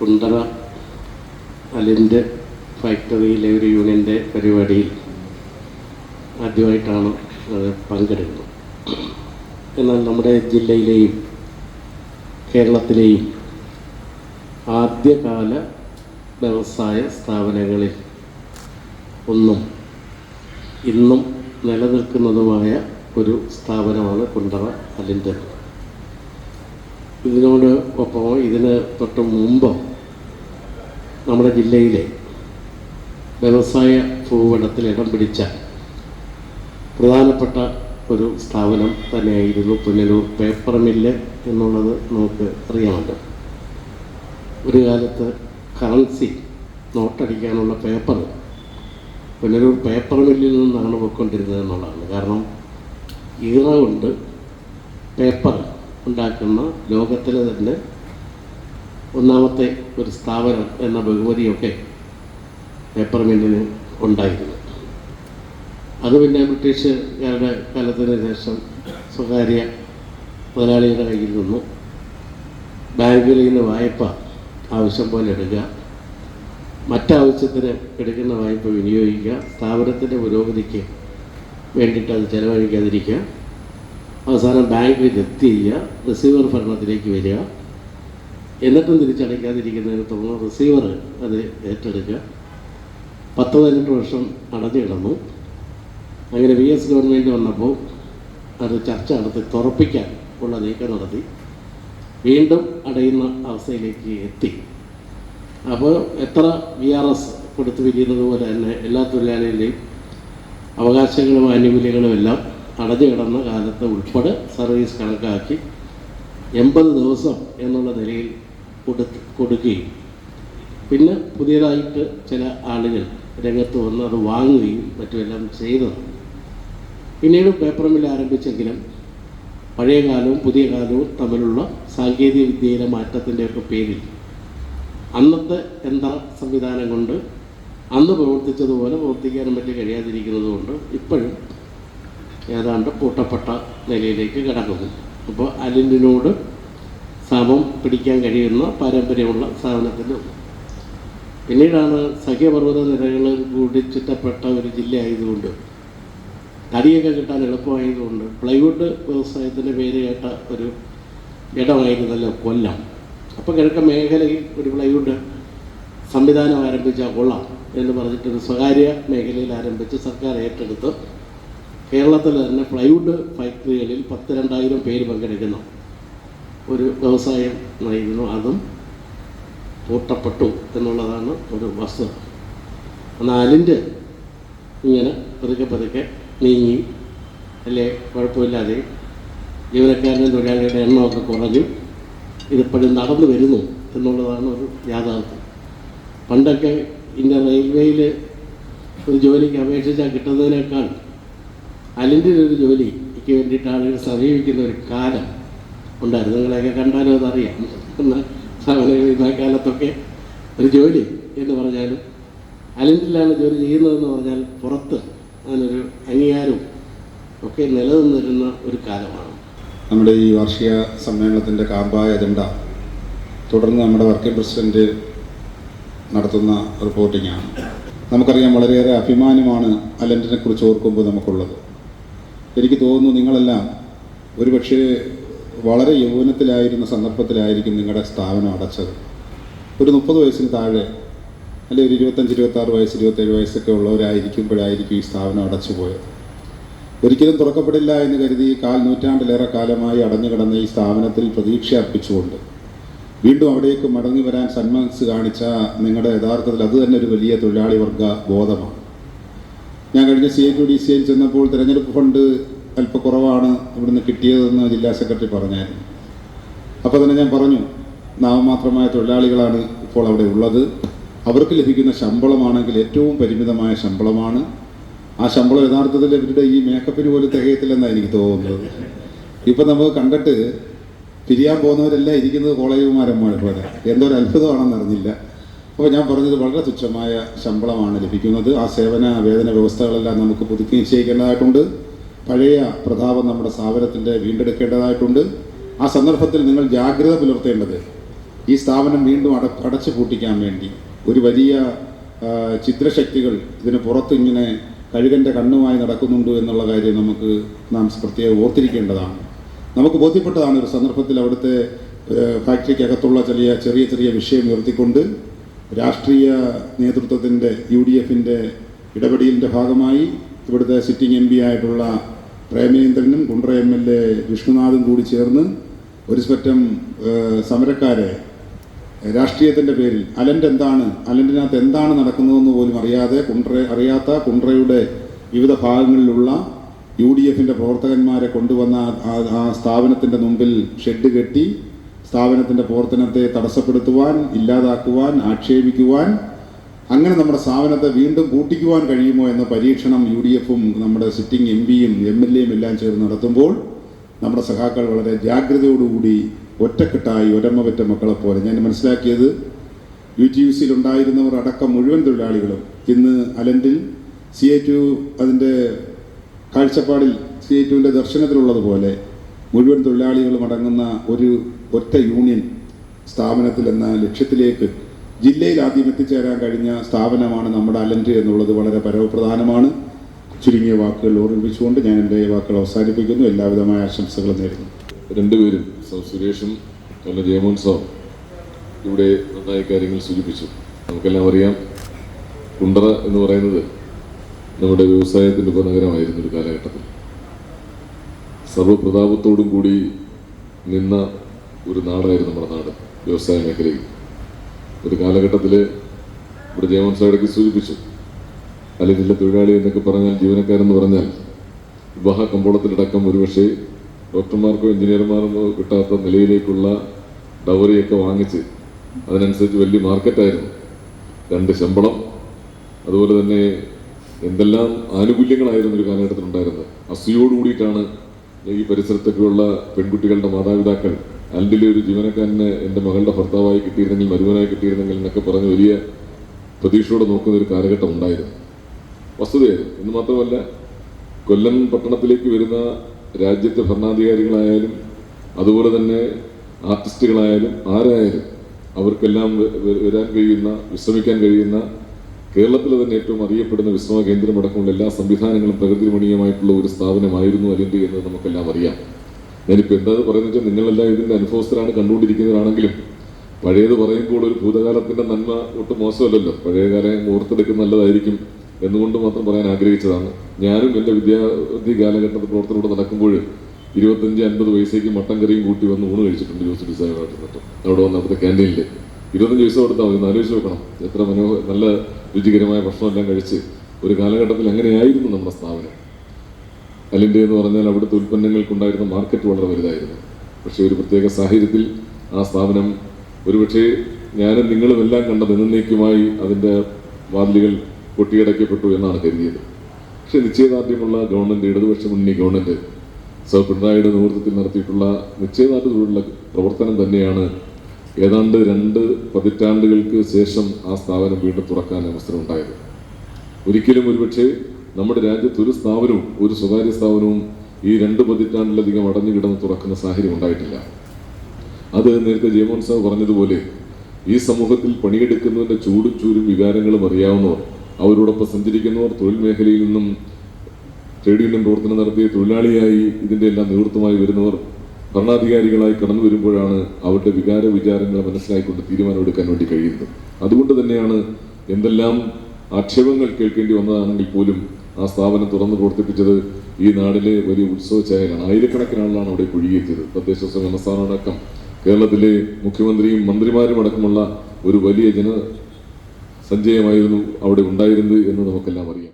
കുണ്ടറ അലിന്റെ ഫാക്ടറിയിലെ ഒരു യൂണിയന്റെ പരിപാടിയിൽ ആദ്യമായിട്ടാണ് അത് പങ്കെടുക്കുന്നത്. എന്നാൽ നമ്മുടെ ജില്ലയിലെയും കേരളത്തിലെയും ആദ്യകാല വ്യവസായ സ്ഥാപനങ്ങളിൽ ഒന്നും ഇന്നും നിലനിൽക്കുന്നതുമായ ഒരു സ്ഥാപനമാണ് കുണ്ടറ അലിന്റെ ഇതിനോട് ഒപ്പം ഇതിന് തൊട്ട് മുമ്പ് നമ്മുടെ ജില്ലയിലെ വ്യവസായ ഭൂപടത്തിൽ ഇടം പിടിച്ച പ്രധാനപ്പെട്ട ഒരു സ്ഥാപനം തന്നെയായിരുന്നു പുനലൂർ പേപ്പർ മില്ല് എന്നുള്ളത് നമുക്ക് അറിയാമല്ലോ. ഒരു കാലത്ത് കറൻസി നോട്ടടിക്കാനുള്ള പേപ്പർ പുനലൂർ പേപ്പർ മില്ലിൽ നിന്നാണ് പോയിക്കൊണ്ടിരുന്നത് എന്നുള്ളതാണ്. കാരണം ഈറ കൊണ്ട് പേപ്പർ ഉണ്ടാക്കുന്ന ലോകത്തിലെ തന്നെ ഒന്നാമത്തെ ഒരു സ്ഥാപനം എന്ന ബഹുമതിയൊക്കെ പേപ്പർ മില്ലിന് ഉണ്ടായിരുന്നു. അത് പിന്നെ ബ്രിട്ടീഷുകാരുടെ കാലത്തിന് ശേഷം സ്വകാര്യ മുതലാളിയുടെ കയ്യിൽ നിന്നും. ബാങ്കിൽ നിന്ന് വായ്പ ആവശ്യം പോലെ എടുക്കുക. മറ്റാവശ്യത്തിന് എടുക്കുന്ന വായ്പ വിനിയോഗിക്കുക. സ്ഥാപനത്തിന്റെ പുരോഗതിക്ക് വേണ്ടിയിട്ട് അത് ചെലവഴിക്കാതിരിക്കുക. അവസാനം ബാങ്കിൽ ജപ്തി റിസീവർ ഭരണത്തിലേക്ക് വരിക. എന്നിട്ടും തിരിച്ചടയ്ക്കാതിരിക്കുന്നതിന് തുടർന്ന് റിസീവർ അത് ഏറ്റെടുക്കുക. പത്ത് പതിനെട്ട് വർഷം അടഞ്ഞു അങ്ങനെ വി എസ് ഗവൺമെന്റ് വന്നപ്പോൾ അത് ചർച്ച നടത്തി തുറപ്പിക്കാൻ ഉള്ള നീക്കം നടത്തി. വീണ്ടും അടയുന്ന അവസ്ഥയിലേക്ക് എത്തി. അപ്പോൾ എത്ര വി ആർ എസ് കൊടുത്തു പിരിയുന്നത് പോലെ തന്നെ എല്ലാ തൊഴിലാളികളുടെയും അവകാശങ്ങളും ആനുകൂല്യങ്ങളും എല്ലാം അടഞ്ഞു കിടന്ന കാലത്ത് ഉൾപ്പെടെ സർവീസ് കണക്കാക്കി എൺപത് ദിവസം എന്നുള്ള നിലയിൽ കൊടുക്കുകയും. പിന്നെ പുതിയതായിട്ട് ചില ആളുകൾ രംഗത്ത് വന്ന് അത് വാങ്ങുകയും മറ്റുമെല്ലാം ചെയ്തതാണ്. പിന്നീട് പേപ്പർ മിൽ ആരംഭിച്ചെങ്കിലും പഴയ കാലവും പുതിയ കാലവും തമ്മിലുള്ള സാങ്കേതിക വിദ്യയിലെ മാറ്റത്തിന്റെയൊക്കെ പേരിൽ അന്നത്തെ യന്ത്ര സംവിധാനം കൊണ്ട് അന്ന് പ്രവർത്തിച്ചതുപോലെ പ്രവർത്തിക്കാനും പറ്റി കഴിയാതിരിക്കുന്നത് കൊണ്ട് ഇപ്പോഴും ഏതാണ്ട് പൂട്ടപ്പെട്ട നിലയിലേക്ക് കിടക്കുന്നു. അപ്പോൾ അലിൻഡിനോട് സമം പിടിക്കാൻ കഴിയുന്ന പാരമ്പര്യമുള്ള സ്ഥാപനത്തിൽ പിന്നീടാണ് സഖ്യപർവത നിരകളിൽ കൂടി ചുറ്റപ്പെട്ട ഒരു ജില്ല ആയതുകൊണ്ട് തടിയൊക്കെ കിട്ടാൻ എളുപ്പമായതുകൊണ്ട് പ്ലൈവുഡ് വ്യവസായത്തിന്റെ പേര് കേട്ട ഒരു ഇടമായിരുന്നല്ലോ കൊല്ലം. അപ്പോൾ കിഴക്കൻ മേഖലയിൽ ഒരു പ്ലൈവുഡ് സംവിധാനം ആരംഭിച്ച കൊള്ളാം എന്ന് പറഞ്ഞിട്ടൊരു സ്വകാര്യ മേഖലയിൽ ആരംഭിച്ച് സർക്കാർ ഏറ്റെടുത്ത് കേരളത്തിൽ തന്നെ പ്ലൈവുഡ് ഫാക്ടറികളിൽ പത്ത് രണ്ടായിരം പേര് പങ്കെടുക്കുന്ന. ഒരു വ്യവസായം നയിക്കുന്നു. അതും പൂട്ടപ്പെട്ടു എന്നുള്ളതാണ് ഒരു വസ്തുത. അതിന്റെ ഇങ്ങനെ പതുക്കെ പതുക്കെ നീങ്ങി. അല്ലേ? കുഴപ്പമില്ലാതെ ജീവനക്കാരനും തൊഴിലാളികളുടെ എണ്ണമൊക്കെ കുറഞ്ഞു. ഇതിപ്പോഴും നടന്നു വരുന്നു എന്നുള്ളതാണ് ഒരു യാഥാർത്ഥ്യം. പണ്ടൊക്കെ ഇന്ത്യ റെയിൽവേയിൽ ഒരു ജോലിക്ക് അപേക്ഷിച്ചാൽ കിട്ടുന്നതിനേക്കാൾ അലിന്റെ ഒരു ജോലിക്ക് വേണ്ടിയിട്ട് ആളുകൾ സമീപിക്കുന്ന ഒരു കാലം ഉണ്ടായിരുന്നു. നിങ്ങളെയൊക്കെ കണ്ടാലും അതറിയാം. എന്നാൽ കാലത്തൊക്കെ ഒരു ജോലി എന്ന് പറഞ്ഞാലും അലിൻഡിലാണ് ജോലി ചെയ്യുന്നതെന്ന് പറഞ്ഞാൽ പുറത്ത് അതിനൊരു അംഗീകാരവും ഒക്കെ നിലനിന്നിരുന്ന ഒരു കാലമാണ്. നമ്മുടെ ഈ വാർഷിക സമ്മേളനത്തിന്റെ കാമ്പായ അജണ്ട തുടർന്ന് നമ്മുടെ വർക്കിംഗ് പ്രസിഡന്റ് നടത്തുന്ന റിപ്പോർട്ടിങ്ങാണ്. നമുക്കറിയാം വളരെയേറെ അഭിമാനമാണ് അലന്റിനെ കുറിച്ച് ഓർക്കുമ്പോൾ നമുക്കുള്ളത്. എനിക്ക് തോന്നുന്നു നിങ്ങളെല്ലാം ഒരുപക്ഷേ വളരെ യൗവനത്തിലായിരുന്ന സന്ദർഭത്തിലായിരിക്കും നിങ്ങളുടെ സ്ഥാപനം അടച്ചത്. ഒരു മുപ്പത് വയസ്സിന് താഴെ അല്ലെങ്കിൽ ഒരു ഇരുപത്തഞ്ച് ഇരുപത്താറ് വയസ്സ് ഇരുപത്തേഴ് വയസ്സൊക്കെ ഉള്ളവരായിരിക്കുമ്പോഴായിരിക്കും ഈ സ്ഥാപനം അടച്ചു പോയത്. ഒരിക്കലും തുറക്കപ്പെടില്ല എന്ന് കരുതി കാൽ നൂറ്റാണ്ടിലേറെ കാലമായി അടഞ്ഞു കിടന്ന ഈ സ്ഥാപനത്തിൽ പ്രതീക്ഷ അർപ്പിച്ചുകൊണ്ട് വീണ്ടും അവിടേക്ക് മടങ്ങി വരാൻ സന്മനസ് കാണിച്ച നിങ്ങളുടെ യഥാർത്ഥത്തിൽ അത് തന്നെ ഒരു വലിയ തൊഴിലാളി വർഗ ബോധമാണ്. ഞാൻ കഴിഞ്ഞ C A to D C ഐയിൽ ചെന്നപ്പോൾ തിരഞ്ഞെടുപ്പ് ഫണ്ട് അല്പം കുറവാണ് ഇവിടുന്ന് കിട്ടിയതെന്ന് ജില്ലാ സെക്രട്ടറി പറഞ്ഞായിരുന്നു. അപ്പോൾ തന്നെ ഞാൻ പറഞ്ഞു നാമമാത്രമായ തൊഴിലാളികളാണ് ഇപ്പോൾ അവിടെ ഉള്ളത്. അവർക്ക് ലഭിക്കുന്ന ശമ്പളമാണെങ്കിൽ ഏറ്റവും പരിമിതമായ ശമ്പളമാണ്. ആ ശമ്പളം യഥാർത്ഥത്തിൽ ഇവരുടെ ഈ മേക്കപ്പിന് പോലും തികയത്തില്ലെന്നാണ് എനിക്ക് തോന്നുന്നത്. ഇപ്പം നമുക്ക് കണ്ടിട്ട് പിരിയാൻ പോകുന്നവരെല്ലാം ഇരിക്കുന്നത് കോളേജുമാരന്മാർ പോലെ എന്തൊരു അത്ഭുതമാണെന്ന് അറിഞ്ഞില്ല. അപ്പോൾ ഞാൻ പറഞ്ഞത് വളരെ തുച്ഛമായ ശമ്പളമാണ് ലഭിക്കുന്നത്. ആ സേവന വേതന വ്യവസ്ഥകളെല്ലാം നമുക്ക് പുതുക്കി നിശ്ചയിക്കേണ്ടതായിട്ടുണ്ട്. പഴയ പ്രതാപം നമ്മുടെ സ്ഥാപനത്തിന്റെ വീണ്ടെടുക്കേണ്ടതായിട്ടുണ്ട്. ആ സന്ദർഭത്തിൽ നിങ്ങൾ ജാഗ്രത പുലർത്തേണ്ടത് ഈ സ്ഥാപനം വീണ്ടും അട അടച്ചു പൂട്ടിക്കാൻ വേണ്ടി. ഒരു വലിയ ചിത്രശക്തികൾ ഇതിന് പുറത്ത് ഇങ്ങനെ കഴുകന്റെ കണ്ണുമായി നടക്കുന്നുണ്ട് എന്നുള്ള കാര്യം നമുക്ക് നാം പ്രത്യേകം ഓർത്തിരിക്കേണ്ടതാണ്. നമുക്ക് ബോധ്യപ്പെട്ടതാണ് ഒരു സന്ദർഭത്തിൽ അവിടുത്തെ ഫാക്ടറിക്ക് ഫാക്ടറിക്കകത്തുള്ള ചെറിയ ചെറിയ ചെറിയ വിഷയം ഉയർത്തിക്കൊണ്ട് രാഷ്ട്രീയ നേതൃത്വത്തിന്റെ യു ഡി എഫിന്റെ ഇടപെടലിന്റെ ഭാഗമായി ഇവിടുത്തെ സിറ്റിംഗ് എം പി ആയിട്ടുള്ള പ്രേമേന്ദ്രനും കുണ്ട്ര എം എൽ എ വിഷ്ണുനാഥും കൂടി ചേർന്ന് ഒരു സ്പറ്റം സമരക്കാരെ രാഷ്ട്രീയത്തിന്റെ പേരിൽ അലന്റെ എന്താണ് അലന്റിനകത്ത് എന്താണ് നടക്കുന്നതെന്ന് പോലും അറിയാതെ കുണ്ട്ര അറിയാത്ത കുണ്ട്രയുടെ വിവിധ ഭാഗങ്ങളിലുള്ള യു ഡി എഫിന്റെ പ്രവർത്തകന്മാരെ കൊണ്ടുവന്ന ആ- സ്ഥാപനത്തിന്റെ മുമ്പിൽ ഷെഡ് കെട്ടി സ്ഥാപനത്തിന്റെ പ്രവർത്തനത്തെ തടസ്സപ്പെടുത്തുവാൻ ഇല്ലാതാക്കുവാൻ ആക്ഷേപിക്കുവാൻ അങ്ങനെ നമ്മുടെ സ്ഥാപനത്തെ വീണ്ടും കൂട്ടിക്കുവാൻ കഴിയുമോ എന്ന പരീക്ഷണം യു ഡി എഫും നമ്മുടെ സിറ്റിംഗ് എം പിയും എം എൽ എയും എല്ലാം ചേർന്ന് നടത്തുമ്പോൾ നമ്മുടെ സഖാക്കൾ വളരെ ജാഗ്രതയോടുകൂടി ഒറ്റക്കെട്ടായി ഒരമ്മ പറ്റ മക്കളെ പോലെ ഞാൻ മനസ്സിലാക്കിയത് യു ടി യു സിയിൽ ഉണ്ടായിരുന്നവർ അടക്കം മുഴുവൻ തൊഴിലാളികളും. ഇന്ന് അലൻഡിൽ സി എ ടു അതിന്റെ കാഴ്ചപ്പാടിൽ സി എ ടുവിന്റെ ദർശനത്തിലുള്ളതുപോലെ മുഴുവൻ തൊഴിലാളികളും അടങ്ങുന്ന ഒരു ഒറ്റ യൂണിയൻ സ്ഥാപനത്തിൽ എന്ന ലക്ഷ്യത്തിലേക്ക് ജില്ലയിൽ ആദ്യം എത്തിച്ചേരാൻ കഴിഞ്ഞ സ്ഥാപനമാണ് നമ്മുടെ അലന്റ് എന്നുള്ളത് വളരെ പരമപ്രധാനമാണ്. ചുരുങ്ങിയ വാക്കുകൾ ഓർമ്മിപ്പിച്ചുകൊണ്ട് ഞാൻ എന്റെ വാക്കുകൾ അവസാനിപ്പിക്കുന്നു. എല്ലാവിധമായ ആശംസകളും നേരുന്നു. രണ്ടുപേരും സുരേഷും നല്ല ജയമോൻ സോ ഇവിടെ നന്നായി കാര്യങ്ങൾ സൂചിപ്പിച്ചു. നമുക്കെല്ലാം അറിയാം കുണ്ടറ എന്ന് പറയുന്നത് നമ്മുടെ വ്യവസായത്തിന്റെ ഉപനഗരമായിരുന്നു ഒരു കാലഘട്ടത്തിൽ. സർവപ്രതാപത്തോടും കൂടി നിന്ന ഒരു നാടായിരുന്നു നമ്മുടെ നാട് വ്യവസായ മേഖലയിൽ. ഒരു കാലഘട്ടത്തിൽ ഇവിടെ ജയമോൻ സാർ ഇടയ്ക്ക് സൂചിപ്പിച്ചു അല്ലെങ്കിൽ തൊഴിലാളി എന്നൊക്കെ പറഞ്ഞാൽ ജീവനക്കാരെന്ന് പറഞ്ഞാൽ വിവാഹ കമ്പോളത്തിലടക്കം ഒരുപക്ഷെ ഡോക്ടർമാർക്കോ എഞ്ചിനീയർമാർക്കോ കിട്ടാത്ത നിലയിലേക്കുള്ള ഡവറിയൊക്കെ വാങ്ങിച്ച് അതിനനുസരിച്ച് വലിയ മാർക്കറ്റായിരുന്നു. രണ്ട് ശമ്പളം അതുപോലെ തന്നെ എന്തെല്ലാം ആനുകൂല്യങ്ങളായിരുന്നു ഒരു കാലഘട്ടത്തിൽ ഉണ്ടായിരുന്നത് അസൂയോട് കൂടിയിട്ടാണ് ഈ പരിസരത്തൊക്കെയുള്ള പെൺകുട്ടികളുടെ മാതാപിതാക്കൾ അൽഡിലെ ഒരു ജീവനക്കാരന് എന്റെ മകളുടെ ഭർത്താവായി കിട്ടിയിരുന്നെങ്കിൽ മരുവനായി കിട്ടിയിരുന്നെങ്കിൽ എന്നൊക്കെ പറഞ്ഞ് വലിയ പ്രതീക്ഷയോടെ നോക്കുന്ന ഒരു കാലഘട്ടം ഉണ്ടായിരുന്നു. വസ്തുതയായിരുന്നു. എന്ന് മാത്രമല്ല കൊല്ലം പട്ടണത്തിലേക്ക് വരുന്ന രാജ്യത്തെ ഭരണാധികാരികളായാലും അതുപോലെ തന്നെ ആർട്ടിസ്റ്റുകളായാലും ആരായാലും അവർക്കെല്ലാം വരാൻ കഴിയുന്ന വിശ്രമിക്കാൻ കഴിയുന്ന കേരളത്തിലെ തന്നെ ഏറ്റവും അറിയപ്പെടുന്ന വിശ്രമ കേന്ദ്രമടക്കമുള്ള എല്ലാ സംവിധാനങ്ങളും പ്രകൃതിരമണീയമായിട്ടുള്ള ഒരു സ്ഥാപനമായിരുന്നു അല്ലെങ്കിൽ എന്ന് നമുക്കെല്ലാം അറിയാം. ഞാനിപ്പോൾ എന്താ പറയുന്നത് വെച്ചാൽ നിങ്ങളെല്ലാം ഇതിന്റെ അനുഭവസ്ഥരാണ് കണ്ടുകൊണ്ടിരിക്കുന്നവരാണെങ്കിലും പഴയത് പറയുമ്പോൾ ഒരു ഭൂതകാലത്തിന്റെ നന്മ ഒട്ടും മോശമല്ലല്ലോ. പഴയകാലം ഓർത്തെടുക്കുന്ന നല്ലതായിരിക്കും എന്നുകൊണ്ട് മാത്രം പറയാൻ ആഗ്രഹിച്ചതാണ്. ഞാനും എന്റെ വിദ്യാർത്ഥി കാലഘട്ടത്തിൽ പ്രവർത്തനത്തിലൂടെ നടക്കുമ്പോൾ ഇരുപത്തഞ്ച് അൻപത് വയസ്സേക്ക് മട്ടൻ കറിയും കൂട്ടി വന്ന് ഊണ് കഴിച്ചിട്ടുണ്ട് ജോസഫ് സാഹിബായിട്ട് നിന്നിട്ട് അവിടെ വന്ന് അവിടുത്തെ ക്യാന്റീനിൽ ഇരുപത്തഞ്ച് വയസ്സ് കൊടുത്താൽ മതി ആലോചിച്ച് നോക്കണം എത്ര മനോഹ നല്ല രുചികരമായ ഭക്ഷണമെല്ലാം കഴിച്ച് ഒരു കാലഘട്ടത്തിൽ അങ്ങനെയായിരുന്നു നമ്മുടെ സ്ഥാപനം. അലിന്റെ എന്ന് പറഞ്ഞാൽ അവിടുത്തെ ഉൽപ്പന്നങ്ങൾക്കുണ്ടായിരുന്ന മാർക്കറ്റ് വളരെ വലുതായിരുന്നു. പക്ഷേ ഒരു പ്രത്യേക സാഹചര്യത്തിൽ ആ സ്ഥാപനം ഒരുപക്ഷെ ഞാനും നിങ്ങളും എല്ലാം കണ്ടത് എന്നേക്കുമായി അതിന്റെ വാതിലുകൾ പൊട്ടിയടയ്ക്കപ്പെട്ടു എന്നാണ് കരുതിയത്. പക്ഷേ നിശ്ചയദാർഢ്യമുള്ള ഗവൺമെന്റ് ഇടതുപക്ഷ മുന്നണി ഗവൺമെന്റ് സർ പിണറായിയുടെ നേതൃത്വത്തിൽ നടത്തിയിട്ടുള്ള നിശ്ചയദാർഢ്യത്തോടുള്ള പ്രവർത്തനം തന്നെയാണ് ഏതാണ്ട് രണ്ട് പതിറ്റാണ്ടുകൾക്ക് ശേഷം ആ സ്ഥാപനം വീണ്ടും തുറക്കാൻ അവസരമുണ്ടായത് ഒരിക്കലും ഒരുപക്ഷെ നമ്മുടെ രാജ്യത്ത് ഒരു സ്ഥാപനവും ഒരു സ്വകാര്യ സ്ഥാപനവും ഈ രണ്ട് പതിറ്റാണ്ടിലധികം അടഞ്ഞു കിടന്ന് തുറക്കുന്ന സാഹചര്യം ഉണ്ടായിട്ടില്ല. അത് നേരത്തെ ജയമോഹൻ സാഹ് പറഞ്ഞതുപോലെ ഈ സമൂഹത്തിൽ പണിയെടുക്കുന്നതിന്റെ ചൂടും ചൂരും വികാരങ്ങളും അറിയാവുന്നവർ അവരോടൊപ്പം സഞ്ചരിക്കുന്നവർ തൊഴിൽ മേഖലയിൽ നിന്നും ട്രേഡ് യൂണിയൻ പ്രവർത്തനം നടത്തിയ തൊഴിലാളിയായി ഇതിന്റെ എല്ലാം നേതൃത്വമായി വരുന്നവർ ഭരണാധികാരികളായി കടന്നു വരുമ്പോഴാണ് അവരുടെ വികാര വിചാരങ്ങളെ മനസ്സിലാക്കിക്കൊണ്ട് തീരുമാനമെടുക്കാൻ വേണ്ടി കഴിയുന്നത്. അതുകൊണ്ട് തന്നെയാണ് എന്തെല്ലാം ആക്ഷേപങ്ങൾ കേൾക്കേണ്ടി വന്നതാണെങ്കിൽ പോലും ആ സ്ഥാപനം തുറന്നു പ്രവർത്തിപ്പിച്ചത് ഈ നാടിലെ വലിയ ഉത്സവ ചായലാണ് ആയിരക്കണക്കിന് ആളാണ് അവിടെ കുഴിയെത്തിയത് തദ്ദേശ സ്വയംഭരണ കേരളത്തിലെ മുഖ്യമന്ത്രിയും മന്ത്രിമാരും അടക്കമുള്ള ഒരു വലിയ ജന സഞ്ചയമായിരുന്നു അവിടെ ഉണ്ടായിരുന്നത് എന്ന് നമുക്കെല്ലാം അറിയാം.